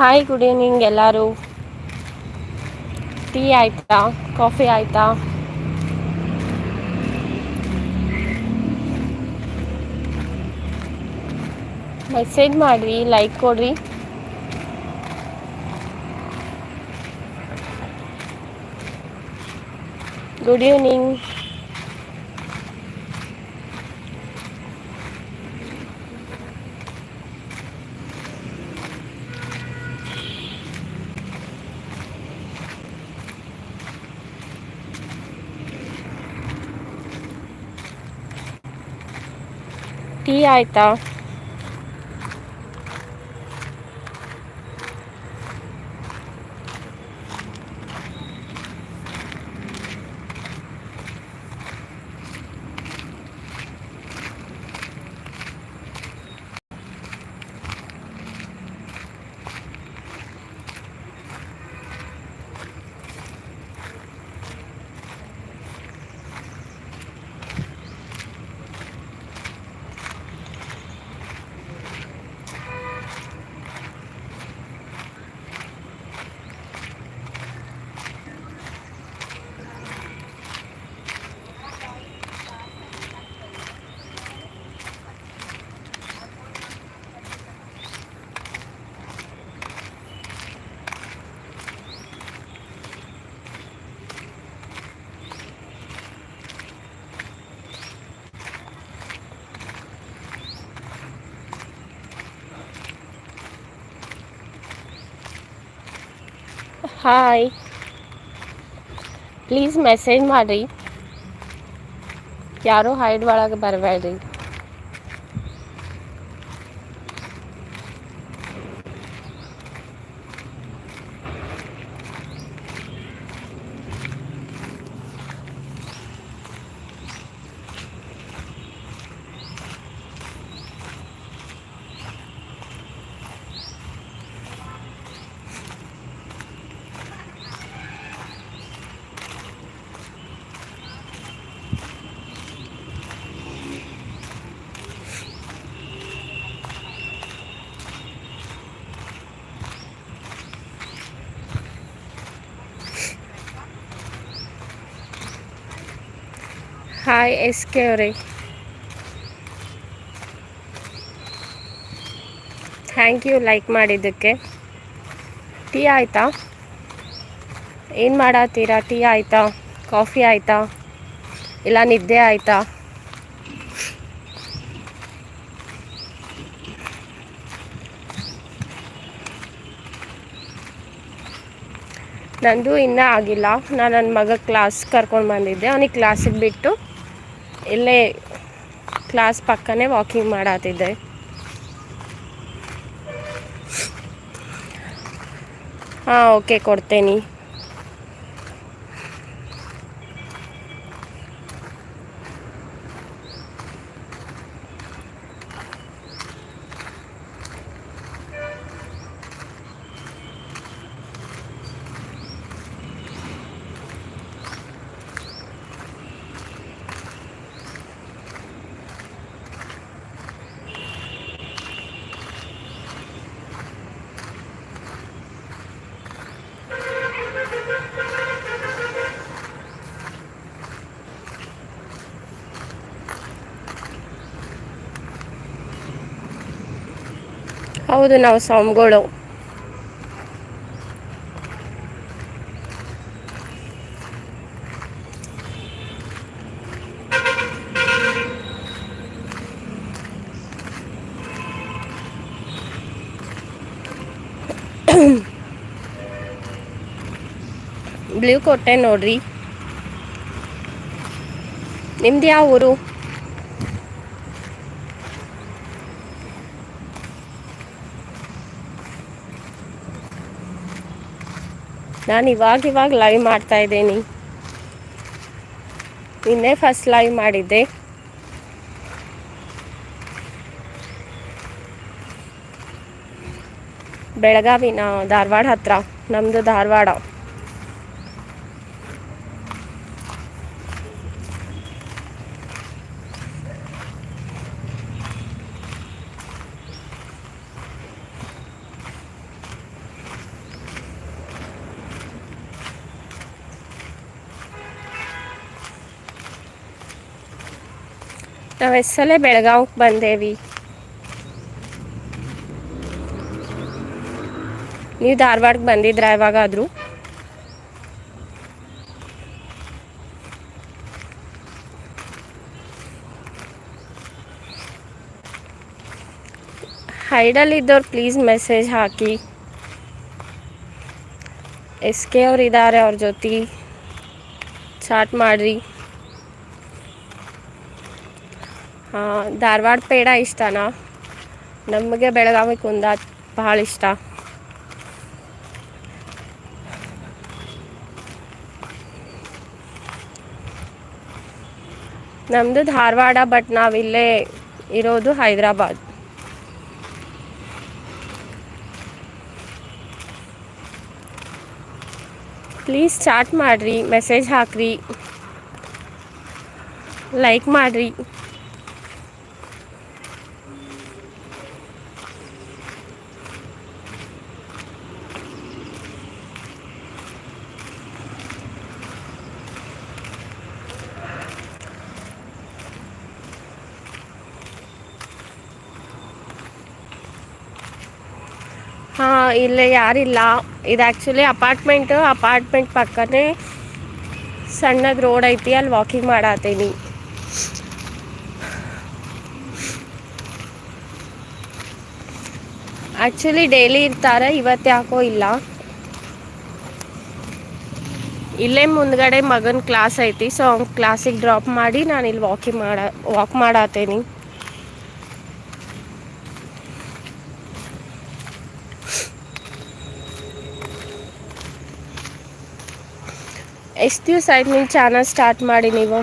Hi good evening ಎಲ್ಲರೂ. Tea ಆಯ್ತಾ? Coffee ಆಯ್ತಾ? ಮೆಸೇಜ್ ಮಾಡಿರಿ ಲೈಕ್ ಕೊಡ್ರಿ. ಗುಡ್ ಈವ್ನಿಂಗ್ ಟೀ ಆಯ್ತಾ? ಹಾಯ್ ಪ್ಲೀಸ್ ಮೆಸೇಜ್ ಮಾಡಿರಿ ಯಾರೂ ಹೈಡ್ ಒಳಗೆ ಬರಬೇಡ್ರಿ. Hi S thank you like ಮಾಡಿದ್ದಕ್ಕೆ. ಟೀ ಆಯಿತಾ? ಏನು ಮಾಡತ್ತೀರಾ ಟೀ ಆಯಿತಾ? ಕಾಫಿ ಆಯಿತಾ? ಇಲ್ಲ, ನಿದ್ದೆ ಆಯಿತಾ? ನಂದು ಇನ್ನೂ ಆಗಿಲ್ಲ. ನಾನು ನನ್ನ ಮಗ ಕ್ಲಾಸ್ ಕರ್ಕೊಂಡು ಬಂದಿದ್ದೆ. ಅವನಿಗೆ ಕ್ಲಾಸಿಗೆ ಬಿಟ್ಟು ಇಲ್ಲೇ ಕ್ಲಾಸ್ ಪಕ್ಕನೇ ವಾಕಿಂಗ್ ಮಾಡತ್ತಿದ್ದೆ ಹಾಂ ಓಕೆ ಕೊಡ್ತೇನೆ. ಹೌದು ನಾವು ಸ್ವಾಮಿಗಳು. ಬ್ಲೂ ಕೊಟ್ಟೆ ನೋಡ್ರಿ. ನಿಮ್ದು ಯಾವ ಊರು? ನಾನು ಇವಾಗ ಇವಾಗ ಲೈವ್ ಮಾಡ್ತಾ ಇದ್ದೀನಿ. ನಿನ್ನೆ ಫಸ್ಟ್ ಲೈವ್ ಮಾಡಿದ್ದೆ. ಬೆಳಗಾವಿನ ಧಾರವಾಡ ಹತ್ರ ನಮ್ಮದು ಧಾರವಾಡ. ನಾವು ಎಷ್ಟು ಸಲ ಬೆಳಗಾವಿಗೆ ಬಂದೇವಿ. ನೀವು ಧಾರವಾಡಕ್ಕೆ ಬಂದಿದ್ರಾ ಯಾವಾಗಾದರೂ? ಹೈಡಲ್ಲಿದ್ದವ್ರು ಪ್ಲೀಸ್ ಮೆಸೇಜ್ ಹಾಕಿ. ಎಸ್ ಕೆ ಅವ್ರು ಇದ್ದಾರೆ ಅವ್ರ ಜೊತೆ. ಚಾಟ್ ಮಾಡಿರಿ ಹಾಂ ಧಾರವಾಡ ಪೇಡ ಇಷ್ಟನಾ? ನಮಗೆ ಬೆಳಗಾವಿ ಕುಂದ ಭಾಳ ಇಷ್ಟ. ನಮ್ಮದು ಧಾರವಾಡ, ಬಟ್ ನಾವಿಲ್ಲೇ ಇರೋದು ಹೈದರಾಬಾದ್. ಪ್ಲೀಸ್ ಚಾಟ್ ಮಾಡಿರಿ, ಮೆಸೇಜ್ ಹಾಕ್ರಿ, ಲೈಕ್ ಮಾಡಿರಿ. ಹಾಂ, ಇಲ್ಲೇ ಯಾರಿಲ್ಲ. ಇದು ಆ್ಯಕ್ಚುಲಿ ಅಪಾರ್ಟ್ಮೆಂಟು ಅಪಾರ್ಟ್ಮೆಂಟ್ ಪಕ್ಕನೇ ಸಣ್ಣದು ರೋಡ್ ಐತಿ, ಅಲ್ಲಿ ವಾಕಿಂಗ್ ಮಾಡತ್ತೀನಿ ಆ್ಯಕ್ಚುಲಿ ಡೈಲಿ ಇರ್ತಾರೆ, ಇವತ್ತು ಯಾಕೋ ಇಲ್ಲ. ಇಲ್ಲೇ ಮುಂದ್ಗಡೆ ಮಗನ ಕ್ಲಾಸ್ ಐತಿ ಸೊ ಅವ್ನ ಕ್ಲಾಸಿಗೆ ಡ್ರಾಪ್ ಮಾಡಿ ನಾನು ಇಲ್ಲಿ ವಾಕಿಂಗ್ ಮಾಡ ವಾಕ್ ಮಾಡತ್ತೀನಿ ಎಷ್ಟು ದಿವಸ ಆಯ್ತು ನಿಮ್ಮ ಚಾನಲ್ ಸ್ಟಾರ್ಟ್ ಮಾಡಿ ನೀವು?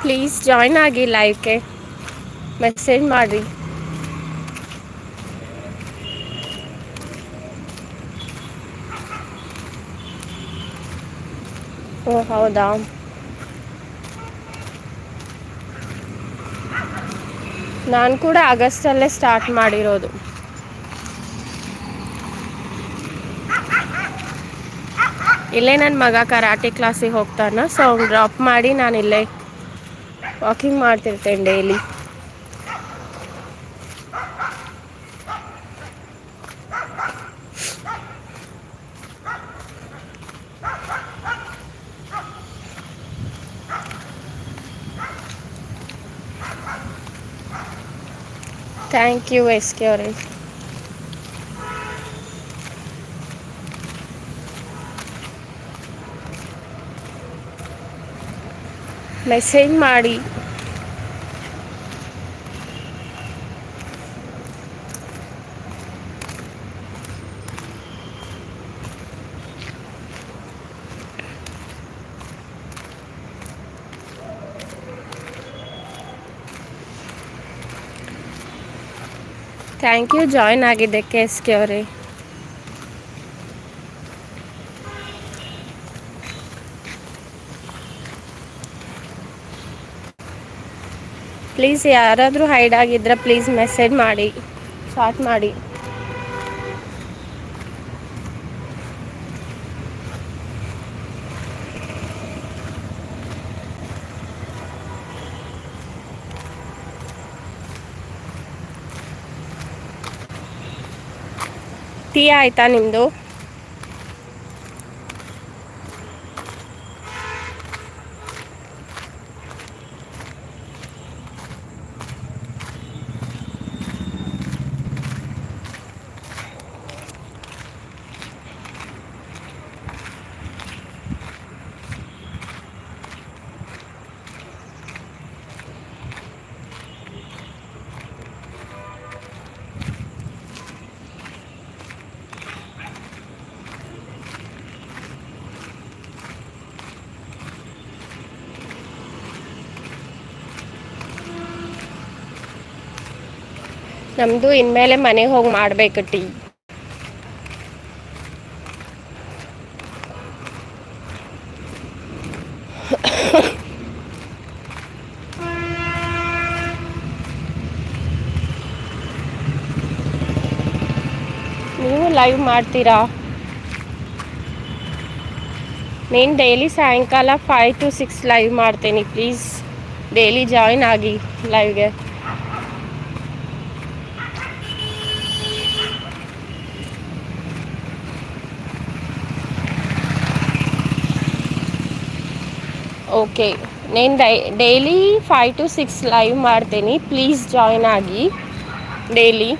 ಪ್ಲೀಸ್ ಜಾಯ್ನ್ ಆಗಿ ಲೈವ್ಗೆ ಮೆಸೇಜ್ ಮಾಡಿ ಓ, ಹೌದಾ? ನಾನು ಕೂಡ ಆಗಸ್ಟಲ್ಲೇ ಸ್ಟಾರ್ಟ್ ಮಾಡಿರೋದು. ಇಲ್ಲೇ ನನ್ನ ಮಗ ಕರಾಟೆ ಕ್ಲಾಸಿಗೆ ಹೋಗ್ತಾನ ಸೊ ಡ್ರಾಪ್ ಮಾಡಿ ನಾನು ಇಲ್ಲೇ walking ಮಾಡ್ತಿರ್ತೇನೆ daily thank you S K ಅವರೇ. ಮೆಸೇಜ್ ಮಾಡಿ ಥ್ಯಾಂಕ್ ಯು ಜಾಯ್ನ್ ಆಗಿದ್ದಕ್ಕೆ ಎಸ್ ಕೆ ಅವರೇ ಪ್ಲೀಸ್ ಯಾರಾದರೂ ಹೈಡ್ ಆಗಿದ್ರೆ ಪ್ಲೀಸ್ ಮೆಸೇಜ್ ಮಾಡಿ. ಶಾರ್ಟ್ ಮಾಡಿ. ಟೀ ಆಯಿತಾ ನಿಮ್ಮದು ನಮ್ಮದು ಇನ್ಮೇಲೆ ಮನೆಗೆ ಹೋಗಿ ಮಾಡಬೇಕು ಟೀ. ನೀವು ಲೈವ್ ಮಾಡ್ತೀರಾ? ನೀನು ಡೈಲಿ ಸಾಯಂಕಾಲ ಫೈವ್ ಟು ಸಿಕ್ಸ್ ಲೈವ್ ಮಾಡ್ತೀನಿ ಪ್ಲೀಸ್ ಡೈಲಿ ಜಾಯಿನ್ ಆಗಿ ಲೈವ್ಗೆ. ಓಕೆ నేను dye daily five to six live ಮಾಡ್ತೀನಿ. ಪ್ಲೀಸ್ ಜಾಯ್ನ್ ಆಗಿ. ಡೈಲಿ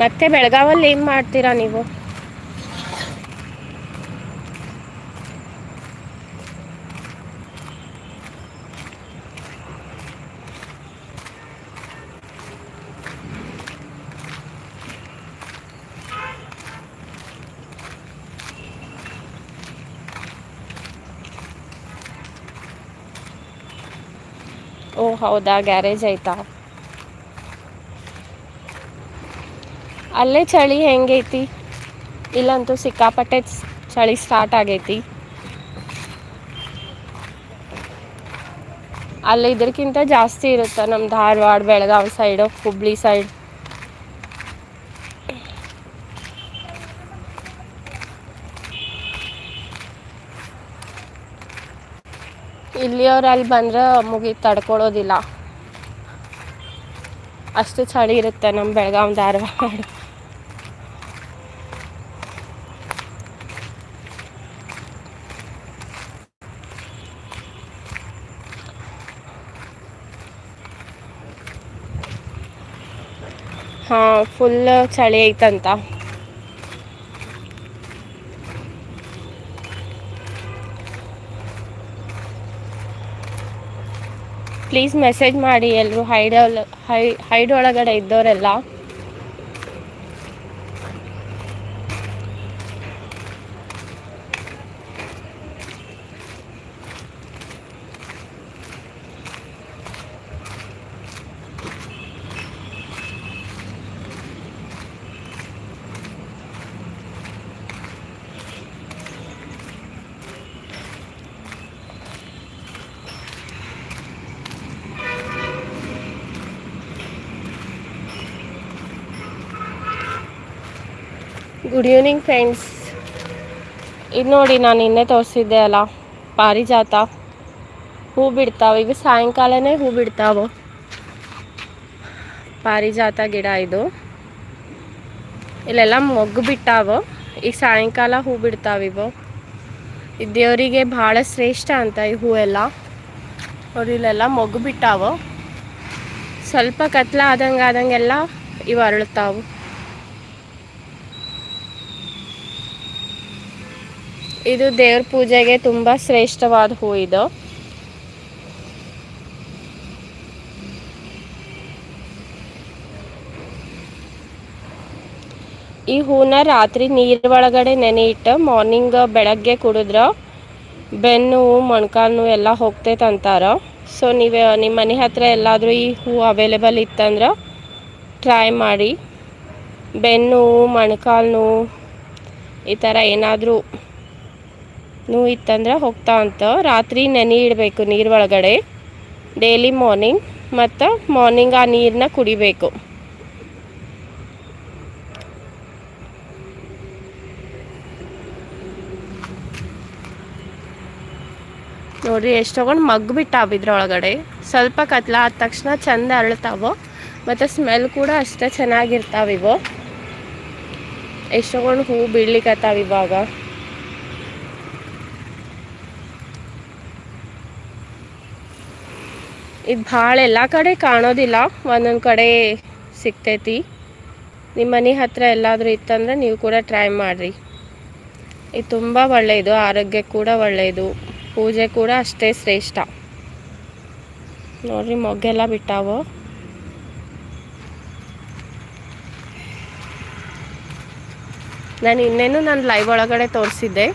ಮತ್ತೆ ಬೆಳಗಾವಲ್ಲಿ ಏನು ಮಾಡ್ತೀರಾ ನೀವು? ಓ ಹೌದಾ ಗ್ಯಾರೇಜ್ ಆಯ್ತಾ? ಅಲ್ಲೇ ಚಳಿ ಹೆಂಗೈತಿ? ಇಲ್ಲಂತೂ ಸಿಕ್ಕಾಪಟ್ಟೆ ಚಳಿ ಸ್ಟಾರ್ಟ್ ಆಗೈತಿ. ಅಲ್ಲಿ ಇದಕ್ಕಿಂತ ಜಾಸ್ತಿ ಇರುತ್ತೆ ನಮ್ಮ ಧಾರವಾಡ, ಬೆಳಗಾವಿ ಸೈಡು ಹುಬ್ಳಿ ಸೈಡ್ ಇಲ್ಲಿಯವ್ರು ಅಲ್ಲಿ ಬಂದ್ರೆ ಮುಗಿ ತಡ್ಕೊಳ್ಳೋದಿಲ್ಲ ಅಷ್ಟು ಚಳಿ ಇರುತ್ತೆ ನಮ್ಮ ಬೆಳಗಾವಿ, ಧಾರವಾಡ. ಹಾಂ ಫುಲ್ ಚಳಿ ಐತಂತ. ಪ್ಲೀಸ್ ಮೆಸೇಜ್ ಮಾಡಿ ಎಲ್ಲರೂ ಹೈಡ್ ಹೈಡ್ ಒಳಗಡೆ ಇದ್ದವರೆಲ್ಲ ಗುಡ್ ಈವ್ನಿಂಗ್ ಫ್ರೆಂಡ್ಸ್ ಇದು ನೋಡಿ ನಾನು ನಿನ್ನೆ ತೋರಿಸಿದ್ದೆ ಅಲ್ಲ, ಪಾರಿಜಾತ. ಹೂ ಬಿಡ್ತಾವೆ. ಈಗ ಸಾಯಂಕಾಲನೇ ಹೂ ಬಿಡ್ತಾವೆ. ಪಾರಿಜಾತ ಗಿಡ ಇದು. ಇಲ್ಲೆಲ್ಲ ಮೊಗ್ಗು ಬಿಟ್ಟಾವ. ಈಗ ಸಾಯಂಕಾಲ ಹೂ ಬಿಡ್ತಾವೆ ಇವು. ಇದು ದೇವರಿಗೆ ಭಾಳ ಶ್ರೇಷ್ಠ ಅಂತ ಈ ಹೂವೆಲ್ಲ ಅವ್ರು ಇಲ್ಲೆಲ್ಲ ಮೊಗ್ಗು ಬಿಟ್ಟಾವ. ಸ್ವಲ್ಪ ಕತ್ಲ ಆದಂಗೆ ಆದಂಗೆಲ್ಲ ಇವು ಅರಳುತ್ತಾವು ಇದು ದೇವ್ರ ಪೂಜೆಗೆ ತುಂಬ ಶ್ರೇಷ್ಠವಾದ ಹೂ ಇದು. ಈ ಹೂನ ರಾತ್ರಿ ನೀರ್ ಒಳಗಡೆ ನೆನೆ ಇಟ್ಟು ಮಾರ್ನಿಂಗ್ ಬೆಳಗ್ಗೆ ಕುಡಿದ್ರ ಬೆನ್ನು ಮೊಣಕಾಲು ಎಲ್ಲ ಹೋಗ್ತೈತೆ ಅಂತಾರ. ಸೊ ನೀವು ನಿಮ್ಮ ಮನೆ ಹತ್ರ ಎಲ್ಲಾದರೂ ಈ ಹೂ ಅವೈಲೇಬಲ್ ಇತ್ತಂದ್ರೆ ಟ್ರೈ ಮಾಡಿ. ಬೆನ್ನು ಮೊಣಕಾಲು ಈ ಥರ ಏನಾದರೂ ನೋವು ಇತ್ತಂದ್ರೆ ಹೋಗ್ತಾ ಅಂತ ರಾತ್ರಿ ನೆನೆ ಇಡಬೇಕು ನೀರು ಒಳಗಡೆ ಡೈಲಿ ಮಾರ್ನಿಂಗ್ ಮತ್ತು ಮಾರ್ನಿಂಗ್ ಆ ನೀರನ್ನ ಕುಡಿಬೇಕು. ನೋಡಿರಿ, ಎಷ್ಟು ತಗೊಂಡು ಮಗ್ ಬಿಟ್ಟಾವ ಇದ್ರೊಳಗಡೆ. ಸ್ವಲ್ಪ ಕತ್ಲ ಆದ ತಕ್ಷಣ ಚಂದ ಅರಳ್ತಾವ. ಮತ್ತು ಸ್ಮೆಲ್ ಕೂಡ ಅಷ್ಟೇ ಚೆನ್ನಾಗಿರ್ತಾವ ಇವು. ಎಷ್ಟು ತಗೊಂಡು ಹೂ ಬಿಡ್ಲಿಕ್ಕತ್ತಾವ ಇವಾಗ. ಇದು ಭಾಳ ಎಲ್ಲ ಕಡೆ ಕಾಣೋದಿಲ್ಲ. ಒಂದೊಂದು ಕಡೆ ಸಿಗ್ತೈತಿ. ನಿಮ್ಮ ಮನೆ ಹತ್ತಿರ ಎಲ್ಲಾದರೂ ಇತ್ತಂದ್ರೆ ನೀವು ಕೂಡ ಟ್ರೈ ಮಾಡಿರಿ. ಇದು ತುಂಬ ಒಳ್ಳೆಯದು, ಆರೋಗ್ಯ ಕೂಡ ಒಳ್ಳೆಯದು, ಪೂಜೆ ಕೂಡ ಅಷ್ಟೇ ಶ್ರೇಷ್ಠ. ನೋಡ್ರಿ ಮೊಗ್ಗೆಲ್ಲ ಬಿಟ್ಟಾವು? ನಾನು ಇನ್ನೇನು ನಾನು ಲೈವ್ ಒಳಗಡೆ ತೋರಿಸಿದ್ದೆ.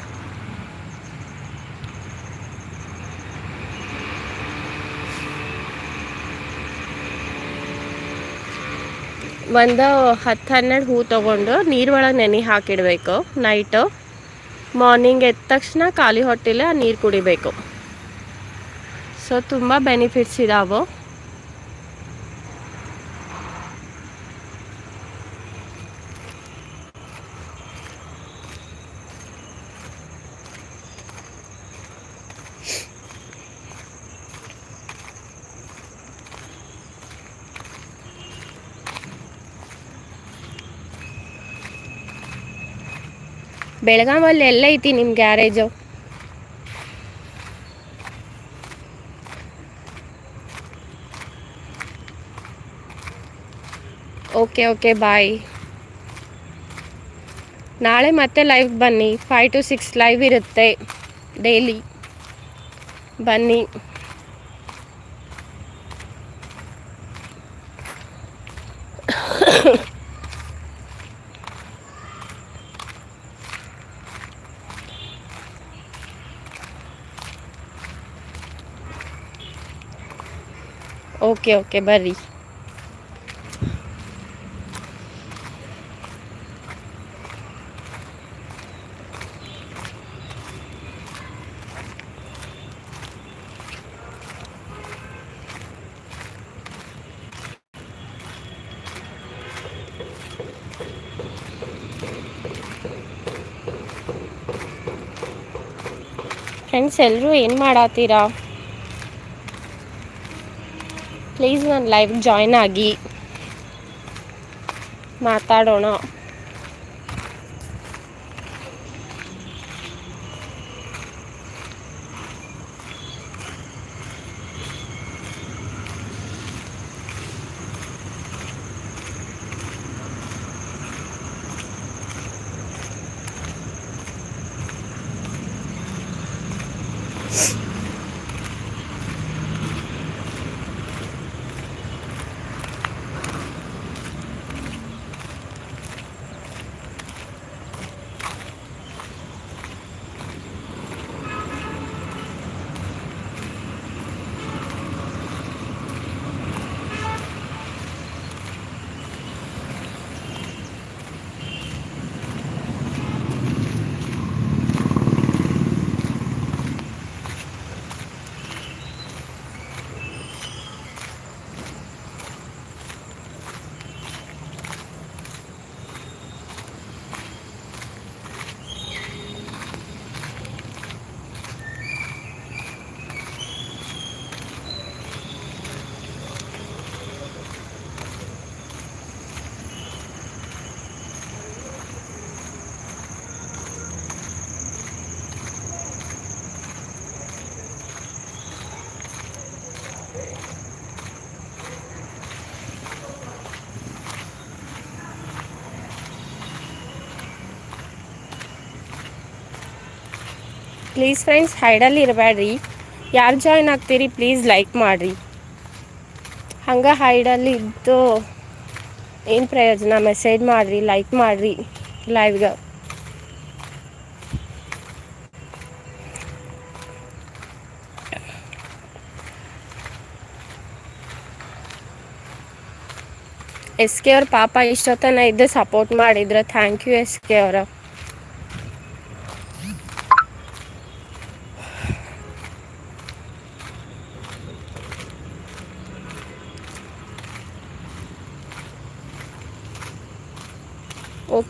ಒಂದು ಹತ್ತು ಹನ್ನೆರಡು ಹೂ ತೊಗೊಂಡು ನೀರೊಳಗೆ ನೆನೆ ಹಾಕಿಡಬೇಕು ನೈಟು ಮಾರ್ನಿಂಗ್ ಎದ್ದ ತಕ್ಷಣ ಖಾಲಿ ಹೊಟ್ಟೆಲೆ ನೀರು ಕುಡಿಬೇಕು. ಸೊ ತುಂಬ ಬೆನಿಫಿಟ್ಸ್ ಇದಾವೆ. ಬೆಳಗಾವಲ್ಲಿ ಎಲ್ಲ ಐತಿ ನಿಮ್ಮ ಗ್ಯಾರೇಜು. ಓಕೆ ಓಕೆ, ಬಾಯ್. ನಾಳೆ ಮತ್ತೆ ಲೈವ್ ಬನ್ನಿ. ಫೈವ್ ಟು ಸಿಕ್ಸ್ ಲೈವ್ ಇರುತ್ತೆ ಡೈಲಿ ಬನ್ನಿ. ಓಕೆ ಓಕೆ ಬರ್ರಿ. ಫ್ರೆಂಡ್ಸ್ ಎಲ್ಲರೂ ಏನು ಮಾಡತ್ತೀರಾ ಪ್ಲೀಸ್ ನನ್ನ ಲೈವ್ ಜಾಯ್ನ್ ಆಗಿ ಮಾತಾಡೋಣ. ಪ್ಲೀಸ್ ಫ್ರೆಂಡ್ಸ್ ಹೈಡಲ್ಲಿ ಇರಬೇಡ್ರಿ. ಯಾರು ಜಾಯ್ನ್ ಆಗ್ತೀರಿ ಪ್ಲೀಸ್ ಲೈಕ್ ಮಾಡಿರಿ. ಹಂಗೆ ಹೈಡಲ್ಲಿ ಇದ್ದು ಏನು ಪ್ರಯೋಜನ? ಮೆಸೇಜ್ ಮಾಡಿರಿ ಲೈಕ್ ಮಾಡಿರಿ ಲೈವ್ಗೆ ಎಸ್ ಕೆ ಅವ್ರ ಪಾಪ ಇಷ್ಟೊತ್ತನ ಇದ್ದು ಸಪೋರ್ಟ್ ಮಾಡಿದ್ರೆ. ಥ್ಯಾಂಕ್ ಯು ಎಸ್ ಕೆ ಅವರ.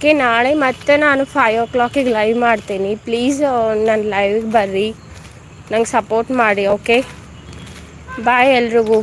ಓಕೆ, ನಾಳೆ ಮತ್ತೆ ನಾನು ಫೈವ್ ಓ ಕ್ಲಾಕಿಗೆ ಲೈವ್ ಮಾಡ್ತೀನಿ ಪ್ಲೀಸ್ ನನ್ನ ಲೈವಿಗೆ ಬರ್ರಿ. ನಂಗೆ ಸಪೋರ್ಟ್ ಮಾಡಿ ಓಕೆ ಬಾಯ್ ಎಲ್ರಿಗೂ.